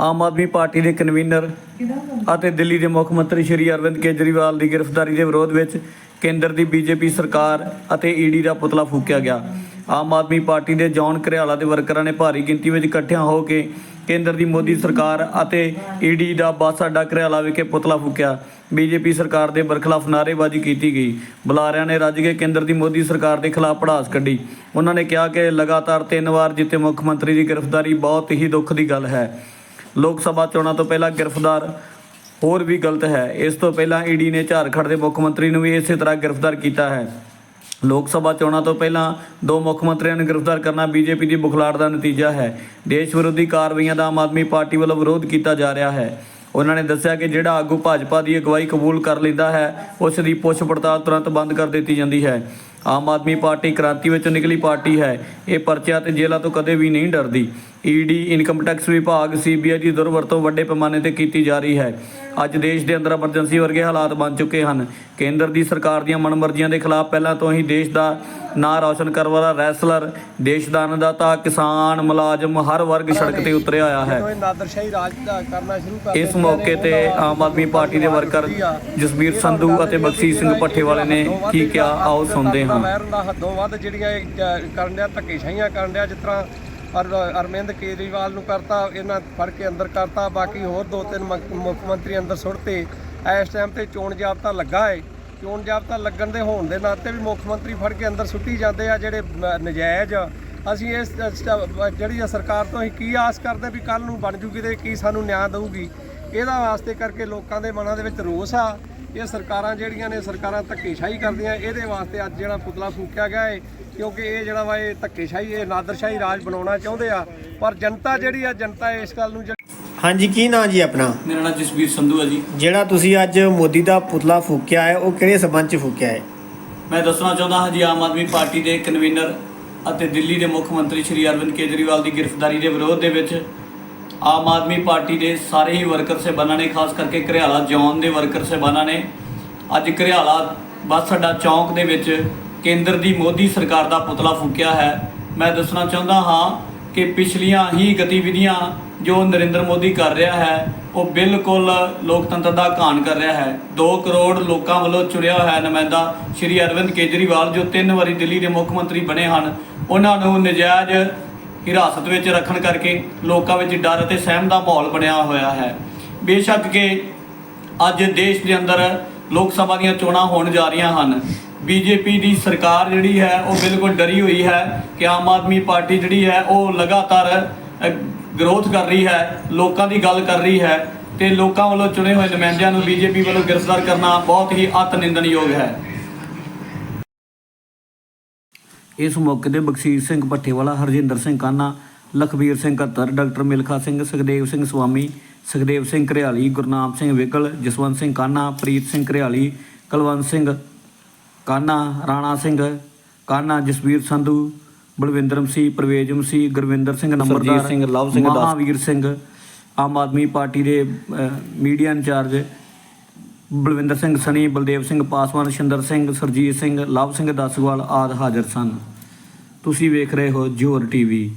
ਆਮ Aadmi party ਦੇ convener ਅਤੇ ਦਿੱਲੀ ਦੇ ਮੁੱਖ ਮੰਤਰੀ ਸ਼੍ਰੀ ਅਰਵਿੰਦ ਕੇਜਰੀਵਾਲ ਦੀ ਗ੍ਰਿਫਤਾਰੀ ਦੇ ਵਿਰੋਧ ਵਿੱਚ ਕੇਂਦਰ ਦੀ ਬੀਜੇਪੀ ਸਰਕਾਰ ਅਤੇ ਈਡੀ ਦਾ ਪੁਤਲਾ ਫੂਕਿਆ ਗਿਆ। ਆਮ ਆਦਮੀ ਪਾਰਟੀ ਦੇ ਜੌਨ ਘਰਿਆਲਾ ਦੇ ਵਰਕਰਾਂ ਨੇ ਭਾਰੀ ਗਿਣਤੀ ਵਿੱਚ ਇਕੱਠਿਆਂ ਹੋ ਕੇ ਕੇਂਦਰ ਦੀ ਮੋਦੀ ਸਰਕਾਰ ਅਤੇ ਈਡੀ ਦਾ ਬੱਸ ਅੱਡਾ ਘਰਿਆਲਾ ਵਿਖੇ ਪੁਤਲਾ ਫੂਕਿਆ। ਬੀਜੇਪੀ ਸਰਕਾਰ ਦੇ ਬਰਖਲਾਫ ਨਾਅਰੇਬਾਜ਼ੀ ਕੀਤੀ ਗਈ। ਬੁਲਾਰਿਆਂ ਨੇ ਰੱਜ ਕੇ ਕੇਂਦਰ ਦੀ ਮੋਦੀ ਸਰਕਾਰ ਦੇ ਖਿਲਾਫ ਪੜਾਸ ਕੱਢੀ। ਉਹਨਾਂ ਨੇ ਕਿਹਾ ਕਿ ਲਗਾਤਾਰ ਤਿੰਨ ਵਾਰ ਜਿੱਤੇ ਮੁੱਖ ਮੰਤਰੀ ਦੀ ਗ੍ਰਿਫਤਾਰੀ ਬਹੁਤ ਹੀ ਦੁੱਖ ਦੀ ਗੱਲ ਹੈ। ਲੋਕ ਸਭਾ ਚੋਣਾਂ ਤੋਂ ਪਹਿਲਾਂ ਗ੍ਰਿਫਤਾਰ ਹੋਰ ਵੀ ਗਲਤ ਹੈ। ਇਸ ਤੋਂ ਪਹਿਲਾਂ ਈਡੀ ਨੇ ਝਾਰਖੰਡ ਦੇ ਮੁੱਖ ਮੰਤਰੀ ਨੂੰ ਵੀ ਇਸੇ ਤਰ੍ਹਾਂ ਗ੍ਰਿਫਤਾਰ ਕੀਤਾ ਹੈ। ਲੋਕ ਸਭਾ ਚੋਣਾਂ ਤੋਂ ਪਹਿਲਾਂ ਦੋ ਮੁੱਖ ਮੰਤਰੀਆਂ ਨੂੰ ਗ੍ਰਿਫਤਾਰ ਕਰਨਾ ਬੀਜੇਪੀ ਦੀ ਬੁਖਲਾੜ ਦਾ ਨਤੀਜਾ ਹੈ। ਦੇਸ਼ ਵਿਰੋਧੀ ਕਾਰਵਾਈਆਂ ਦਾ ਆਮ ਆਦਮੀ ਪਾਰਟੀ ਵੱਲੋਂ ਵਿਰੋਧ ਕੀਤਾ ਜਾ ਰਿਹਾ ਹੈ। ਉਹਨਾਂ ਨੇ ਦੱਸਿਆ ਕਿ ਜਿਹੜਾ ਆਗੂ ਭਾਜਪਾ ਦੀ ਅਗਵਾਈ ਕਬੂਲ ਕਰ ਲੈਂਦਾ ਹੈ, ਉਸ ਦੀ ਪੁੱਛ ਪੜਤਾਲ ਤੁਰੰਤ ਬੰਦ ਕਰ ਦਿੱਤੀ ਜਾਂਦੀ ਹੈ। ਆਮ ਆਦਮੀ ਪਾਰਟੀ ਕ੍ਰਾਂਤੀ ਵਿੱਚੋਂ ਨਿਕਲੀ ਪਾਰਟੀ ਹੈ। ਇਹ ਪਰਚਿਆਂ ਤੇ ਜੇਲ੍ਹਾਂ ਤੋਂ ਕਦੇ ਵੀ ਨਹੀਂ ਡਰਦੀ। ਈਡੀ ਇਨਕਮ ਟੈਕਸ ਵਿਭਾਗ ਸੀਬੀਆਈ ਦੀ ਦੁਰਵਰਤੋਂ ਵੱਡੇ ਪੈਮਾਨੇ ਤੇ ਕੀਤੀ ਜਾ ਰਹੀ ਹੈ। ਅੱਜ ਦੇਸ਼ ਦੇ ਅੰਦਰ ਐਮਰਜੈਂਸੀ ਵਰਗੇ ਹਾਲਾਤ ਬਣ ਚੁੱਕੇ ਹਨ। ਕੇਂਦਰ ਦੀ ਸਰਕਾਰ ਦੀਆਂ ਮਨਮਰਜ਼ੀਆਂ ਦੇ ਖਿਲਾਫ ਪਹਿਲਾਂ ਤੋਂ ਹੀ ਦੇਸ਼ ਦਾ ਨਾਂ ਰੌਸ਼ਨ ਕਰਨ ਵਾਲਾ ਰੈਸਲਰ ਦੇਸ਼ ਦਾ ਅੰਨਦਾਤਾ, ਕਿਸਾਨ, ਮੁਲਾਜ਼ਮ, ਹਰ ਵਰਗ ਸੜਕ ਤੇ ਉਤਰਿਆ ਹੋਇਆ ਹੈ। ਇਸ ਮੌਕੇ ਤੇ ਆਮ ਆਦਮੀ ਪਾਰਟੀ ਦੇ ਵਰਕਰ ਜਸਬੀਰ ਸੰਧੂ ਅਤੇ ਬਖਸ਼ੀਸ਼ ਸਿੰਘ ਭੱਠੇਵਾਲੇ ਨੇ ਕੀ ਕਿਹਾ, ਆਓ ਸੁਣਦੇ ਹਾਂ। ਮਹਿਰ ਦਾ ਹੱਦੋਂ ਵੱਧ ਜਿਹੜੀਆਂ ਇਹ ਜ- ਕਰਨ ਡਿਆ, ਧੱਕੇਸ਼ਾਹੀਆਂ ਕਰਨ ਡਿਆ, ਜਿਸ ਤਰ੍ਹਾਂ ਅਰ- ਅਰਵਿੰਦ ਕੇਜਰੀਵਾਲ ਨੂੰ ਕਰਤਾ, ਇਹਨਾਂ ਫੜ ਕੇ ਅੰਦਰ ਕਰਤਾ, ਬਾਕੀ ਹੋਰ ਦੋ ਤਿੰਨ ਮੰਕ- ਮੁੱਖ ਮੰਤਰੀ ਅੰਦਰ ਸੁੱਟਤੇ ਇਸ ਟਾਈਮ ਤੇ ਚੋਣ ਜਾਬਤਾ ਲੱਗਾ ਹੈ ਚੋਣ ਜਾਬਤਾ ਲੱਗਣ ਦੇ ਹੋਣ ਦੇ ਨਾਤੇ ਵੀ ਮੁੱਖ ਮੰਤਰੀ ਫੜ ਕੇ ਅੰਦਰ ਸੁੱਟੀ ਜਾਂਦੇ ਆ, ਜਿਹੜੇ ਮ- ਨਜਾਇਜ਼ ਅਸੀਂ ਇਸ ਸ- ਜਿਹੜੀ ਆ ਸਰਕਾਰ ਤੋਂ ਅਸੀਂ ਕੀ ਆਸ ਕਰਦੇ ਵੀ ਕੱਲ ਨੂੰ ਬਣ ਜੂਗੀ ਤੇ ਕੀ ਸਾਨੂੰ ਨਿਆਂ ਦਊਗੀ? ਇਹਦਾ ਵਾਸਤੇ ਕਰਕੇ ਲੋਕਾਂ ਦੇ ਮਨਾਂ ਦੇ ਵਿੱਚ ਰੋਸ ਆ। ਇਹ ਸਰਕਾਰਾਂ ਜਿਹੜੀਆਂ ਨੇ ਸਰਕਾਰਾਂ ਧੱਕੇਸ਼ਾਹੀ ਕਰਦੀਆਂ ਇਹਦੇ ਵਾਸਤੇ ਅੱਜ ਜਿਹੜਾ ਪੁਤਲਾ ਫੂਕਿਆ ਗਿਆ ਹੈ ਕਿਉਂਕਿ ਇਹ ਜਿਹੜਾ ਵਾ ਇਹ ਧੱਕੇਸ਼ਾਹੀ ਇਹ ਨਾਦਰਸ਼ਾਹੀ ਰਾਜ ਬਣਾਉਣਾ ਚਾਹੁੰਦੇ ਆ। ਪਰ ਜਨਤਾ ਜਿਹੜੀ ਆ ਜਨਤਾ ਇਸ ਗੱਲ ਨੂੰ ਹਾਂਜੀ ਕੀ ਨਾਂ ਜੀ ਆਪਣਾ? ਮੇਰਾ ਨਾਮ ਜਸਬੀਰ ਸੰਧੂ ਹੈ ਜੀ। ਜਿਹੜਾ ਤੁਸੀਂ ਅੱਜ ਮੋਦੀ ਦਾ ਪੁਤਲਾ ਫੂਕਿਆ ਹੈ ਉਹ ਕਿਹੜੇ ਸਬੰਧ ਚ ਫੂਕਿਆ ਹੈ ਮੈਂ ਦੱਸਣਾ ਚਾਹੁੰਦਾ ਹਾਂ ਜੀ ਆਮ ਆਦਮੀ ਪਾਰਟੀ ਦੇ ਕਨਵੀਨਰ ਅਤੇ ਦਿੱਲੀ ਦੇ ਮੁੱਖ ਮੰਤਰੀ ਸ਼੍ਰੀ ਅਰਵਿੰਦ ਕੇਜਰੀਵਾਲ ਦੀ ਗ੍ਰਿਫਤਾਰੀ ਦੇ ਵਿਰੋਧ ਦੇ ਵਿੱਚ ਆਮ ਆਦਮੀ ਪਾਰਟੀ ਦੇ ਸਾਰੇ ਹੀ ਵਰਕਰ ਸਹਿਬਾਨਾਂ ਨੇ, ਖਾਸ ਕਰਕੇ ਘਰਿਆਲਾ ਜੌਨ ਦੇ ਵਰਕਰ ਸਹਿਬਾਨਾਂ ਨੇ, ਅੱਜ ਘਰਿਆਲਾ ਬੱਸ ਅੱਡਾ ਚੌਂਕ ਦੇ ਵਿੱਚ ਕੇਂਦਰ ਦੀ ਮੋਦੀ ਸਰਕਾਰ ਦਾ ਪੁਤਲਾ ਫੂਕਿਆ ਹੈ। ਮੈਂ ਦੱਸਣਾ ਚਾਹੁੰਦਾ ਹਾਂ ਕਿ ਪਿਛਲੀਆਂ ਹੀ ਗਤੀਵਿਧੀਆਂ ਜੋ ਨਰਿੰਦਰ ਮੋਦੀ ਕਰ ਰਿਹਾ ਹੈ, ਉਹ ਬਿਲਕੁਲ ਲੋਕਤੰਤਰ ਦਾ ਘਾਣ ਕਰ ਰਿਹਾ ਹੈ। 2 ਕਰੋੜ ਲੋਕਾਂ ਵੱਲੋਂ ਚੁਣਿਆ ਹੋਇਆ ਨੁਮਾਇੰਦਾ ਸ਼੍ਰੀ ਅਰਵਿੰਦ ਕੇਜਰੀਵਾਲ, ਜੋ ਤਿੰਨ ਵਾਰੀ ਦਿੱਲੀ ਦੇ ਮੁੱਖ ਮੰਤਰੀ ਬਣੇ ਹਨ, ਉਹਨਾਂ ਨੂੰ ਨਜਾਇਜ਼ ਹਿਰਾਸਤ ਵਿੱਚ ਰੱਖਣ ਕਰਕੇ ਲੋਕਾਂ ਵਿੱਚ ਡਰ ਅਤੇ ਸਹਿਮ ਦਾ ਮਾਹੌਲ ਬਣਿਆ ਹੋਇਆ ਹੈ। ਬੇਸ਼ੱਕ ਕਿ ਅੱਜ ਦੇਸ਼ ਦੇ ਅੰਦਰ ਲੋਕ ਸਭਾ ਦੀਆਂ ਚੋਣਾਂ ਹੋਣ ਜਾ ਰਹੀਆਂ ਹਨ। ਬੀਜੇਪੀ ਦੀ ਸਰਕਾਰ ਜਿਹੜੀ ਹੈ, ਉਹ ਬਿਲਕੁਲ ਡਰੀ ਹੋਈ ਹੈ ਕਿ ਆਮ ਆਦਮੀ ਪਾਰਟੀ ਜਿਹੜੀ ਹੈ, ਉਹ ਲਗਾਤਾਰ ਗਰੋਥ ਕਰ ਰਹੀ ਹੈ, ਲੋਕਾਂ ਦੀ ਗੱਲ ਕਰ ਰਹੀ ਹੈ ਤੇ ਲੋਕਾਂ ਵੱਲੋਂ ਚੁਣੇ ਹੋਏ ਨੁਮਾਇੰਦਿਆਂ ਨੂੰ ਬੀਜੇਪੀ ਵੱਲੋਂ ਗ੍ਰਿਫਤਾਰ ਕਰਨਾ ਬਹੁਤ ਹੀ ਅਤ ਨਿੰਦਣਯੋਗ ਹੈ। ਇਸ ਮੌਕੇ ਤੇ ਬਖਸ਼ੀਸ਼ ਸਿੰਘ ਭੱਠੇਵਾਲਾ ਹਰਜਿੰਦਰ ਸਿੰਘ ਕਾਨਾ ਲਖਬੀਰ ਸਿੰਘ ਕੱਤਰ ਡਾਕਟਰ ਮਿਲਖਾ ਸਿੰਘ ਸੁਖਦੇਵ ਸਿੰਘ ਸੁਆਮੀ ਸੁਖਦੇਵ ਸਿੰਘ ਘਰਿਆਲੀ ਗੁਰਨਾਮ ਸਿੰਘ ਵਿਕਲ ਜਸਵੰਤ ਸਿੰਘ ਕਾਨਾ ਪ੍ਰੀਤ ਸਿੰਘ ਘਰਿਆਲੀ ਕੁਲਵੰਤ ਸਿੰਘ ਕਾਨਾ ਰਾਣਾ ਸਿੰਘ ਕਾਨਾ ਜਸਵੀਰ ਸੰਧੂ ਬਲਵਿੰਦਰ ਸਿੰਘ ਪ੍ਰਵੇਜਮ ਸਿੰਘ ਗੁਰਵਿੰਦਰ ਸਿੰਘ ਨੰਬਰਦਾਰ ਸਿੰਘ ਲਵ ਸਿੰਘ ਮਹਾਵੀਰ ਸਿੰਘ ਆਮ ਆਦਮੀ ਪਾਰਟੀ ਦੇ ਮੀਡੀਆ ਇੰਚਾਰਜ ਬਲਵਿੰਦਰ ਸਿੰਘ ਸਣੀ, ਬਲਦੇਵ ਸਿੰਘ ਪਾਸਵਾਨ, ਸ਼ਿੰਦਰ ਸਿੰਘ, ਸਰਜੀਤ ਸਿੰਘ, ਲਵ ਸਿੰਘ ਦਸਵਾਲ ਆਦ ਹਾਜ਼ਰ ਸਨ। ਤੁਸੀਂ ਵੇਖ ਰਹੇ ਹੋ ਜੋਰ ਟੀਵੀ।